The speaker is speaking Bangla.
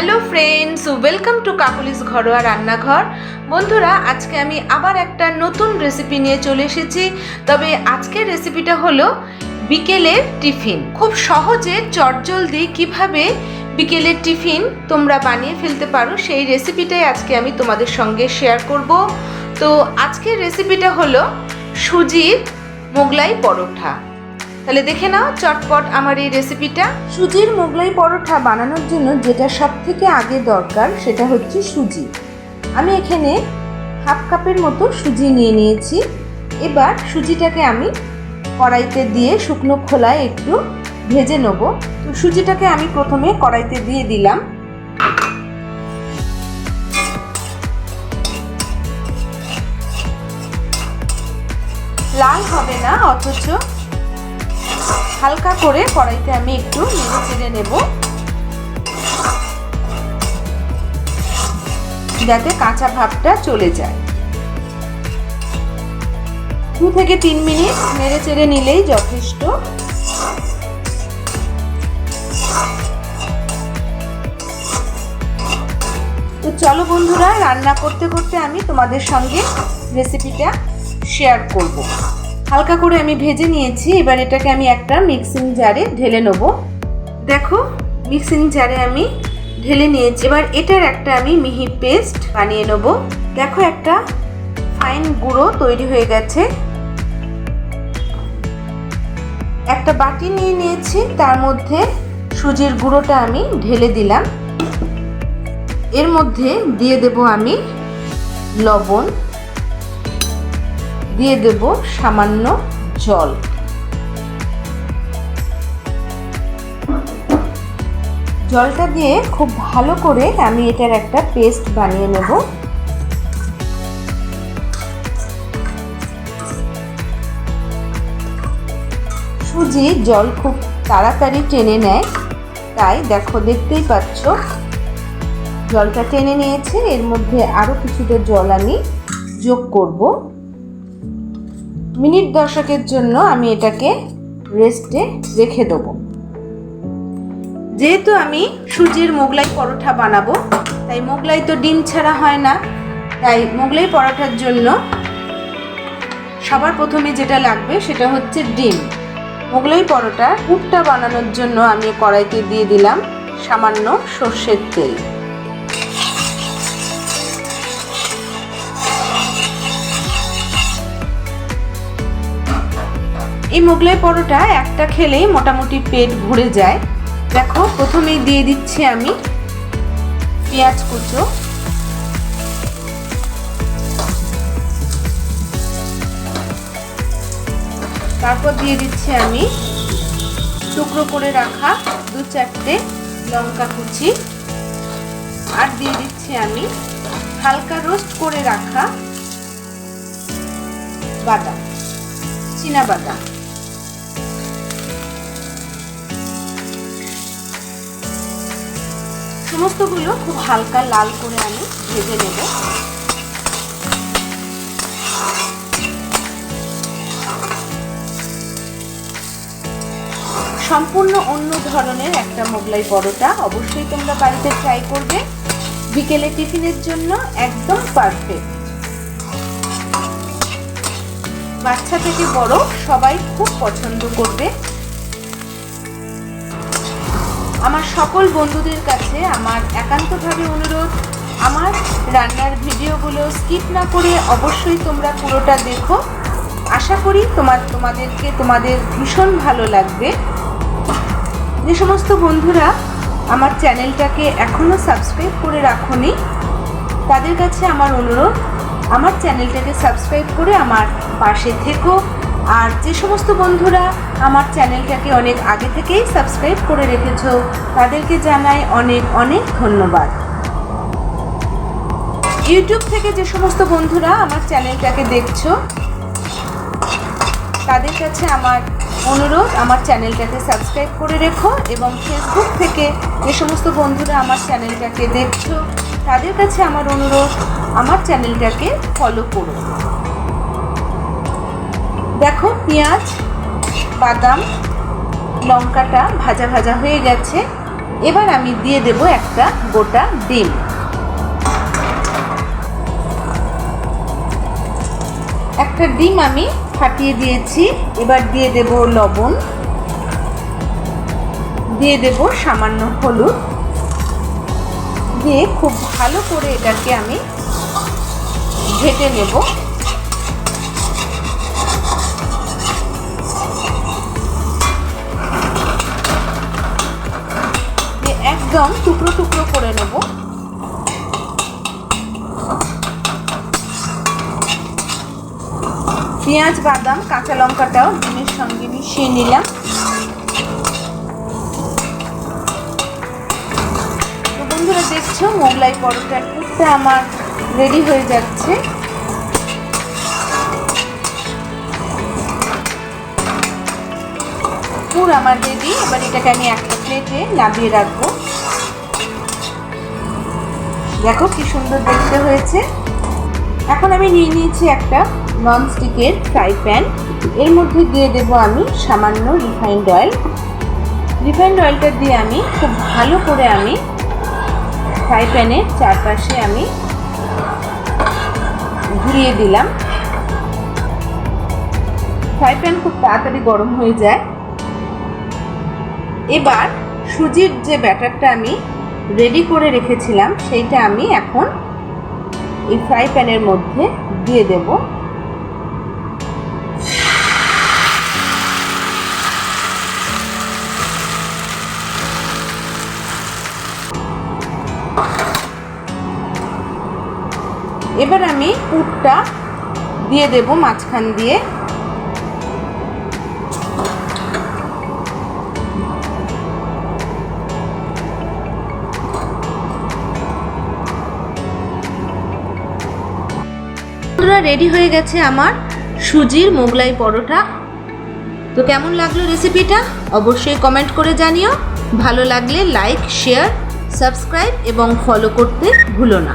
Hello friends welcome to Kakuli's ঘরোয়া রান্নাঘর। বন্ধুরা, আজকে আমি আবার একটা নতুন রেসিপি নিয়ে চলে এসেছি। তবে আজকের রেসিপিটা হলো বিকেলের টিফিন। খুব সহজে চটজলদি কীভাবে বিকেলের টিফিন তোমরা বানিয়ে ফেলতে পারো, সেই রেসিপিটাই আজকে আমি তোমাদের সঙ্গে শেয়ার করব। তো আজকের রেসিপিটা হলো সুজির মোগলাই পরোটা। তাহলে দেখে নাও চটপট আমার এই রেসিপিটা সুজির মোগলাই পরোটা বানানোর জন্য যেটা সব থেকে আগে দরকার সেটা হচ্ছে সুজি। আমি এখানে হাফ কাপের মতো সুজি নিয়ে নিয়েছি। এবার সুজিটাকে আমি কড়াইতে দিয়ে শুকনো খোলায় একটু ভেজে নেব। তো সুজিটাকে আমি প্রথমে কড়াইতে দিয়ে দিলাম। লাল হবে না, অথচ হালকা করে কড়াইতে আমি একটু নেড়ে চেড়ে নেব। যাতে কাঁচা ভাবটা চলে যায়। দু থেকে তিন মিনিট নেড়ে চেড়ে নিলেই যথেষ্ট। তো চলো বন্ধুরা, রান্না করতে করতে আমি তোমাদের সঙ্গে রেসিপিটা শেয়ার করব। হালকা করে আমি ভেজে নিয়েছি, এবার এটাকে আমি একটা মিক্সিং জারে ঢেলে নেব। দেখো মিক্সিং জারে আমি ঢেলে নিয়েছি। এবার এটার একটা আমি মিহি পেস্ট বানিয়ে নেব। দেখো একটা ফাইন গুঁড়ো তৈরি হয়ে গেছে। একটা বাটি নিয়ে নিয়েছি, তার মধ্যে সুজির গুঁড়োটা আমি ঢেলে দিলাম। এর মধ্যে দিয়ে দেব আমি লবণ। দিয়ে দেব সামান্য জল। জলটা দিয়ে খুব ভালো করে আমি এটার একটা পেস্ট বানিয়ে নেব। সুজি জল খুব তাড়াতাড়ি টেনে নেয়। তাই দেখো, দেখতেই পাচ্ছ। জলটা টেনে নিয়েছে। এর মধ্যে আরও কিছুটা জল আমি যোগ করব। মিনিট দশকের জন্য আমি এটাকে রেস্টে রেখে দেবো। যেহেতু আমি সুজির মোগলাই পরোটা বানাবো, তাই মোগলাই তো ডিম ছাড়া হয় না, তাই মোগলাই পরোটার জন্য সবার প্রথমে যেটা লাগবে সেটা হচ্ছে ডিম। মোগলাই পুরটা বানানোর জন্য আমি কড়াইতে দিয়ে দিলাম সামান্য সর্ষের তেল। এই মোগলাই পরোটা একটা খেলেই মোটামুটি পেট ভরে যায়। দেখো, প্রথমেই দিয়ে দিচ্ছি আমি পেঁয়াজ কুচো। তারপর দিয়ে দিচ্ছি আমি টুকরো করে রাখা দু চারটে লঙ্কা কুচি। আর দিয়ে দিচ্ছি আমি হালকা রোস্ট করে রাখা বাদাম, চীনা বাদাম। সমস্তগুলো খুব হালকা লাল করে আমি ভেজে নেব। সম্পূর্ণ অন্য ধরনের একটা মোগলাই পরোটা অবশ্যই তোমরা বাড়িতে ট্রাই করবে। বিকেলে টিফিনের জন্য একদম পারফেক্ট বাচ্চা থেকে বড় সবাই খুব পছন্দ করবে। আমার সকল বন্ধুদের কাছে আমার একান্তভাবে অনুরোধ, আমার রান্নার ভিডিওগুলো স্কিপ না করে অবশ্যই তোমরা পুরোটা দেখো। আশা করি তোমার, তোমাদেরকে, তোমাদের ভীষণ ভালো লাগবে। যে সমস্ত বন্ধুরা আমার চ্যানেলটাকে এখনও সাবস্ক্রাইব করে রাখনি, তাদের কাছে আমার অনুরোধ, আমার চ্যানেলটাকে সাবস্ক্রাইব করে আমার পাশে থেকো। আর যে সমস্ত বন্ধুরা আমার চ্যানেলটাকে অনেক আগে থেকেই সাবস্ক্রাইব করে রেখেছ, তাদেরকে জানাই অনেক অনেক ধন্যবাদ। ইউটিউব থেকে যে সমস্ত বন্ধুরা আমার চ্যানেলটাকে দেখছ, তাদের কাছে আমার অনুরোধ, আমার চ্যানেলটাকে সাবস্ক্রাইব করে রেখো এবং ফেসবুক থেকে যে সমস্ত বন্ধুরা আমার চ্যানেলটাকে দেখছ, তাদের কাছে আমার অনুরোধ, আমার চ্যানেলটাকে ফলো করো। দেখো, পেঁয়াজ, বাদাম, লঙ্কাটা ভাজা ভাজা হয়ে গেছে। এবার আমি দিয়ে দেব একটা গোটা ডিম। একটা ডিম আমি ফাটিয়ে দিয়েছি। এবার দিয়ে দেব লবণ। দিয়ে দেব সামান্য হলুদ। দিয়ে খুব ভালো করে এটাকে আমি ঘেটে নেব। একদম টুকরো টুকরো করে নেব। পেঁয়াজ, বাদাম, কাঁচা লঙ্কাটাও ডিমের সঙ্গে মিশিয়ে নিলাম। তো বন্ধুরা, দেখছ, মোগলাই পুরটা আমার রেডি হয়ে যাচ্ছে। পুর আমার রেডি এবার এটাকে আমি একটা প্লেটে নামিয়ে রাখব। দেখো কি সুন্দর দেখতে হয়েছে। এখন আমি নিয়ে নিয়েছি একটা ননস্টিকের ফ্রাই প্যান এর মধ্যে দিয়ে দেব আমি সামান্য রিফাইন্ড অয়েল রিফাইন্ড অয়েলটা দিয়ে আমি খুব ভালো করে আমি ফ্রাই প্যানের চারপাশে আমি ঘুরিয়ে দিলাম। ফ্রাই প্যান খুব তাড়াতাড়ি গরম হয়ে যায়। এবার সুজির যে ব্যাটারটা আমি রেডি করে রেখেছিলাম, সেইটা আমি এখন এই ফ্রাই প্যানের মধ্যে দিয়ে দেব। এবার আমি পুরটা দিয়ে দেব মাঝখান দিয়ে। বন্ধুরা রেডি হয়ে গেছে আমার সুজির মোগলাই পরোটা। তো কেমন লাগল রেসিপিটা অবশ্যই কমেন্ট করে জানিও। ভালো লাগলে লাইক শেয়ার সাবস্ক্রাইব এবং ফলো করতে ভুলো না।